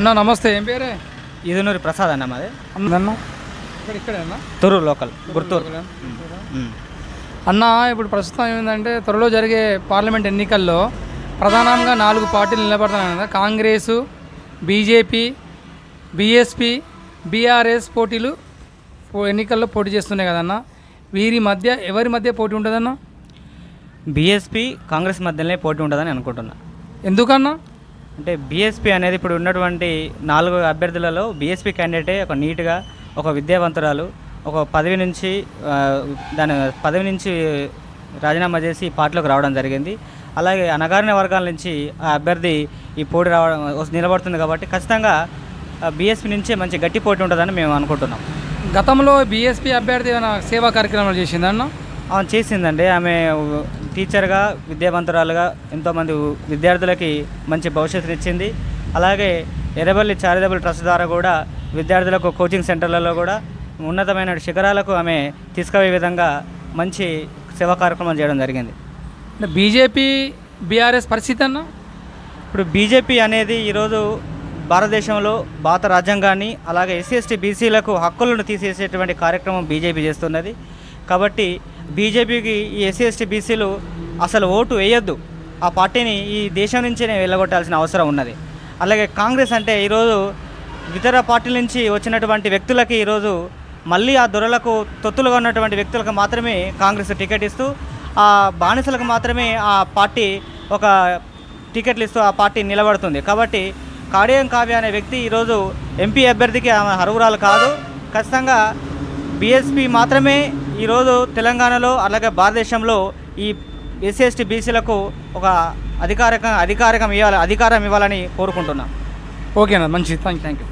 అన్న నమస్తే ఏం పేరే? ఇదునూరి ప్రసాద్ అన్న మాది. అన్న ఇక్కడ తొర్రూరు లోకల్ గుర్తూరు. అన్న ఇప్పుడు ప్రస్తుతం ఏమిందంటే త్వరలో జరిగే పార్లమెంట్ ఎన్నికల్లో ప్రధానంగా నాలుగు పార్టీలు నిలబడుతున్నాయి కదా కాంగ్రెస్ బీజేపీ బీఎస్పీ బీఆర్ఎస్ పోటీలు ఎన్నికల్లో పోటీ చేస్తున్నాయి కదన్న. వీరి మధ్య ఎవరి మధ్య పోటీ ఉంటుందన్న? బీఎస్పీ కాంగ్రెస్ మధ్యలోనే పోటీ ఉంటుందని అనుకుంటున్నా. ఎందుకన్నా? అంటే బీఎస్పీ అనేది ఇప్పుడు ఉన్నటువంటి నాలుగు అభ్యర్థులలో బీఎస్పీ క్యాండిడేటే ఒక నీట్గా ఒక విద్యావంతురాలు ఒక పదవి నుంచి దాని పదవి నుంచి రాజీనామా చేసి పార్టీలోకి రావడం జరిగింది. అలాగే అనగారిన వర్గాల నుంచి ఆ అభ్యర్థి ఈ పోటీ రావడం నిలబడుతుంది కాబట్టి ఖచ్చితంగా బీఎస్పీ నుంచే మంచి గట్టి పోటీ ఉంటుందని మేము అనుకుంటున్నాం. గతంలో బీఎస్పీ అభ్యర్థి ఏమైనా సేవా కార్యక్రమాలు చేసిందన్న ఆమె చేసిందండి. ఆమె టీచర్గా విద్యావంతురాలుగా ఎంతోమంది విద్యార్థులకి మంచి భవిష్యత్తునిచ్చింది. అలాగే ఎర్రబల్లి చారిటబుల్ ట్రస్ట్ ద్వారా కూడా విద్యార్థులకు కోచింగ్ సెంటర్లలో కూడా ఉన్నతమైన శిఖరాలకు ఆమె తీసుకుపోయే విధంగా మంచి సేవా కార్యక్రమం చేయడం జరిగింది. బీజేపీ బీఆర్ఎస్ పరిస్థితి అన్న? ఇప్పుడు బీజేపీ అనేది ఈరోజు భారతదేశంలో భారత రాజ్యాంగాన్ని అలాగే ఎస్సీ ఎస్టీ బీసీలకు హక్కులను తీసేసేటువంటి కార్యక్రమం బీజేపీ చేస్తున్నది. కాబట్టి బీజేపీకి ఈ ఎస్సీ ఎస్టీ బీసీలు అసలు ఓటు వేయొద్దు. ఆ పార్టీని ఈ దేశం నుంచే వెళ్ళగొట్టాల్సిన అవసరం ఉన్నది. అలాగే కాంగ్రెస్ అంటే ఈరోజు ఇతర పార్టీల నుంచి వచ్చినటువంటి వ్యక్తులకి ఈరోజు మళ్ళీ ఆ దొరలకు తొత్తులుగా ఉన్నటువంటి వ్యక్తులకు మాత్రమే కాంగ్రెస్ టికెట్ ఇస్తూ ఆ బానిసలకు మాత్రమే ఆ పార్టీ ఒక టికెట్లు ఇస్తూ ఆ పార్టీ నిలబడుతుంది. కాబట్టి కాడియం కావ్య అనే వ్యక్తి ఈరోజు ఎంపీ అభ్యర్థికి ఆమె అర్హురాలు కాదు. ఖచ్చితంగా బీఎస్పీ మాత్రమే ఈరోజు తెలంగాణలో అలాగే భారతదేశంలో ఈ ఎస్సీ ఎస్టీ బీసీలకు ఒక అధికారిక అధికారికం ఇవ్వాలి అధికారం ఇవ్వాలని కోరుకుంటున్నాం. ఓకేనా మంచిది. Thank thank you.